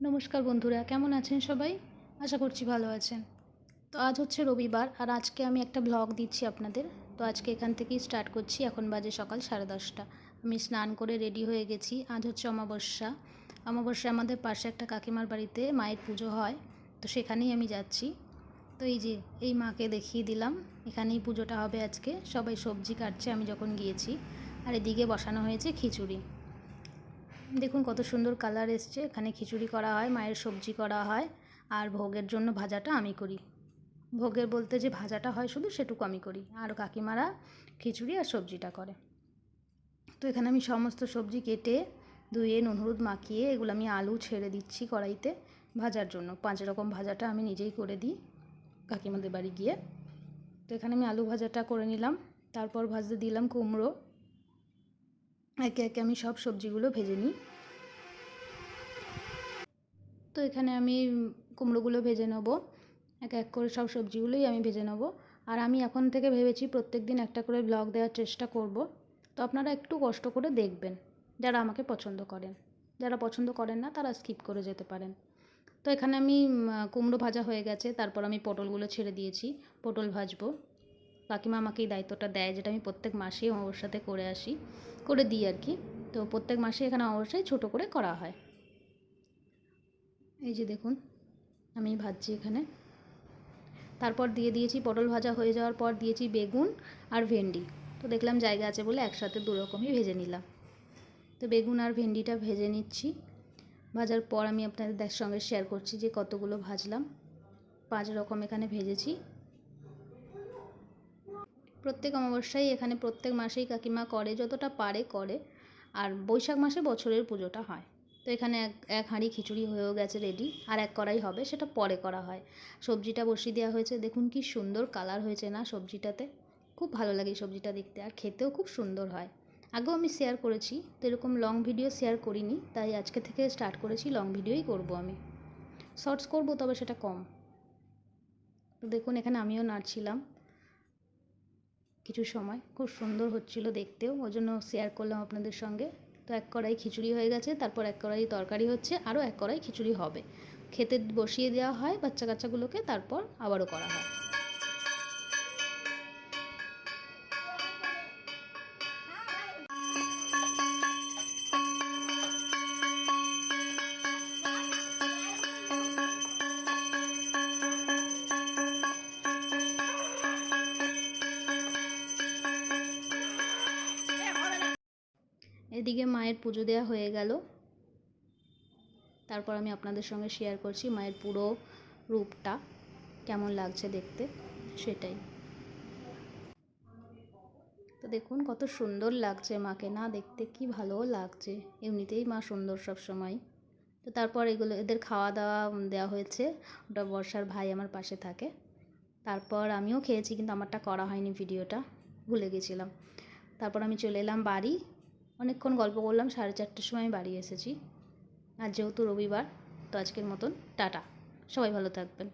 নমস্কার বন্ধুরা, কেমন আছেন সবাই? আশা করছি ভালো আছেন। তো আজ হচ্ছে রবিবার, আর আজকে আমি একটা ব্লগ দিচ্ছি আপনাদের। তো আজকে এখান থেকেই স্টার্ট করছি। এখন বাজে সকাল সাড়ে দশটা। আমি স্নান করে রেডি হয়ে গেছি। আজ হচ্ছে অমাবস্যা। অমাবস্যা আমাদের পাশে একটা কাকিমার বাড়িতে মায়ের পুজো হয়। তো সেখানেই আমি যাচ্ছি। তো এই যে, এই মাকে দেখিয়ে দিলাম। এখানেই পুজোটা হবে আজকে। সবাই সবজি কাটছে, আমি যখন গিয়েছি। আর এদিকে বসানো হয়েছে খিচুড়ি। দেখুন কত সুন্দর কালার এসছে। এখানে খিচুড়ি করা হয়, মায়ের সবজি করা হয়, আর ভোগের জন্য ভাজাটা আমি করি। ভোগের বলতে যে ভাজাটা হয় শুধু সেটুকু আমি করি, আর কাকিমারা খিচুড়ি আর সবজিটা করে। তো এখানে আমি সমস্ত সবজি কেটে, ধুয়ে, নুন, হলুদ মাখিয়ে, এগুলো আমি আলু ছেড়ে দিচ্ছি কড়াইতে ভাজার জন্য। পাঁচ রকম ভাজাটা আমি নিজেই করে দিই কাকিমাদের বাড়ি গিয়ে। তো এখানে আমি আলু ভাজাটা করে নিলাম, তারপর ভাজতে দিলাম কুমড়ো। একে একে আমি সব সবজিগুলো ভেজে নিই। তো এখানে আমি কুমড়োগুলো ভেজে নেব। এক এক করে সব সবজিগুলোই আমি ভেজে নেব। আর আমি এখন থেকে ভেবেছি প্রত্যেক দিন একটা করে ব্লগ দেওয়ার চেষ্টা করব। তো আপনারা একটু কষ্ট করে দেখবেন, যারা আমাকে পছন্দ করেন। যারা পছন্দ করেন না, তারা স্কিপ করে যেতে পারেন। তো এখানে আমি কুমড়ো ভাজা হয়ে গেছে। তারপর আমি পটলগুলো ছেড়ে দিয়েছি। পটল ভাজবো। কাকিমা আমাকে এই দায়িত্বটা দেয় যেটা আমি প্রত্যেক মাসেই ওর সাথে করে আসি, করে দিই আর কি। তো প্রত্যেক মাসে এখানে অবশ্যই ছোটো করে করা হয়। এই যে দেখুন, আমি ভাজছি এখানে। তারপর দিয়ে দিয়েছি পটল ভাজা হয়ে যাওয়ার পর দিয়েছি বেগুন আর ভেন্ডি। তো দেখলাম জায়গা আছে বলে একসাথে দু রকমই ভেজে নিলাম। তো বেগুন আর ভেন্ডিটা ভেজে নিচ্ছি। ভাজার পর আমি আপনাদের সঙ্গে শেয়ার করছি যে কতগুলো ভাজলাম। পাঁচ রকম এখানে ভেজেছি। প্রত্যেক অমাবস্যায় এখানে প্রত্যেক মাসেই কাকিমা করে, যতটা পারে করে। আর বৈশাখ মাসে বছরের পুজোটা হয়। তো এখানে এক এক হাঁড়ি খিচুড়ি হয়েও গেছে রেডি আর এক কড়াই হবে, সেটা পরে করা হয়। সবজিটা বসিয়ে দেওয়া হয়েছে। দেখুন কি সুন্দর কালার হয়েছে না সবজিটাতে। খুব ভালো লাগে সবজিটা দেখতে, আর খেতেও খুব সুন্দর হয়। আগেও আমি শেয়ার করেছি, তো এরকম লং ভিডিও শেয়ার করিনি, তাই আজকে থেকে স্টার্ট করেছি লং ভিডিওই করব আমি। শর্টস করব, তবে সেটা কম। দেখুন, এখানে আমিও নাড়ছিলাম। কিছু সময়। খুব সুন্দর হচ্ছিল দেখতেও ওই জন্য শেয়ার করলাম আপনাদের সঙ্গে। তো এক কড়াই খিচুড়ি হয়ে গেছে, তারপর এক কড়াই তরকারি হচ্ছে, আরও এক কড়াই খিচুড়ি হবে। খেতে বসিয়ে দেওয়া হয় বাচ্চা কাচ্চাগুলোকে, তারপর আবারও করা হয়। এদিকে মায়ের পুজো দেওয়া হয়ে গেল। তারপর আমি আপনাদের সঙ্গে শেয়ার করছি মায়ের পুরো রূপটা, কেমন লাগছে দেখতে, সেটাই। তো দেখুন, কত সুন্দর লাগছে মাকে, না দেখতে কি ভালো লাগছে। এমনিতেই মা সুন্দর সব সময় তো তারপর এগুলো, এদের খাওয়া দাওয়া দেওয়া হয়েছে, ওটা বর্ষার ভাই আমার পাশে থাকে। তারপর আমিও খেয়েছি, কিন্তু আমারটা করা হয়নি ভিডিওটা, ভুলে গেছিলাম। তারপর আমি চলে এলাম বাড়ি অনেকক্ষণ গল্প করলাম, সাড়ে চারটের সময় বাড়ি এসেছি। আর যেহেতু রবিবার, তো আজকের মতন টাটা। সবাই ভালো থাকবেন।